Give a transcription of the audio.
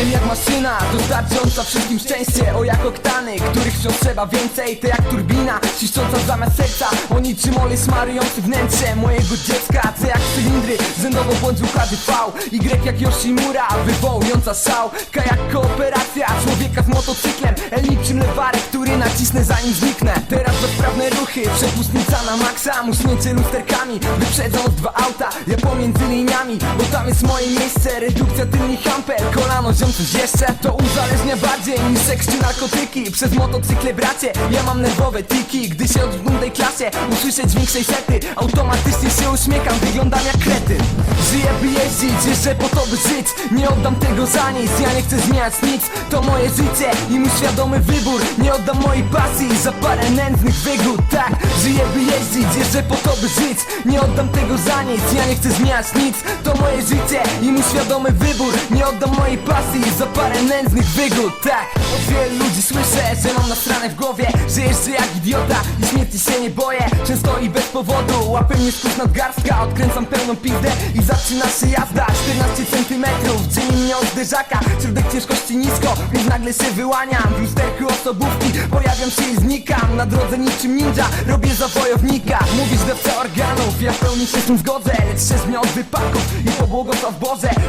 M jak maszyna, dostarcząca wszystkim szczęście. O jak oktany, których wciąż trzeba więcej. Te jak turbina, ciszcząca zamiast serca. O niczym olej smarujący wnętrze mojego dziecka. C jak cylindry, rzędowo bądź układy V. Y jak Yoshimura, wywołująca szał. K jak kooperacja, człowiek nacisnę zanim zniknę. Teraz bezprawne ruchy, przepustnica na maksa. Muśnięcie lusterkami, wyprzedzając dwa auta. Ja pomiędzy liniami, bo tam jest moje miejsce. Redukcja tylnych ampel, kolano ziom coś jeszcze. To uzależnia bardziej niż seks czy narkotyki. Przez motocykle bracie, ja mam nerwowe tiki. Gdy się odwrócę tej klasie, usłyszę dźwięk sety Automatycznie się uśmiecham, wyglądam jak Żyję jeździć, jeszcze po to by żyć Nie oddam tego za nic, ja nie chcę zmieniać nic To moje życie i mój świadomy wybór. Nie oddam mojej pasji za parę nędznych wygód. Tak, żyję by jeździć, jeszcze po to by żyć. Nie oddam tego za nic, ja nie chcę zmieniać nic. To moje życie i mój świadomy wybór. Nie oddam mojej pasji za parę nędznych wygód. Tak, od wielu ludzi słyszę, że mam nasrane w głowie Że jeszcze jak idiota i śmierci się nie boję. Często i bez powodu, łapy mnie skurcz nadgarstka Odkręcam pełną pizdę i zaczyna się jazda 14 centymetrów, dzieli mnie od zderzaka Środek ciężkości nisko, więc nagle się wyłaniam W lusterku osobówki pojawiam się i znikam. Na drodze niczym ninja, robię za wojownika. Mówisz dawca organów, ja w pełni się z tym zgodzę. Lecz się z mnie od wypadków i pobłogosław Boże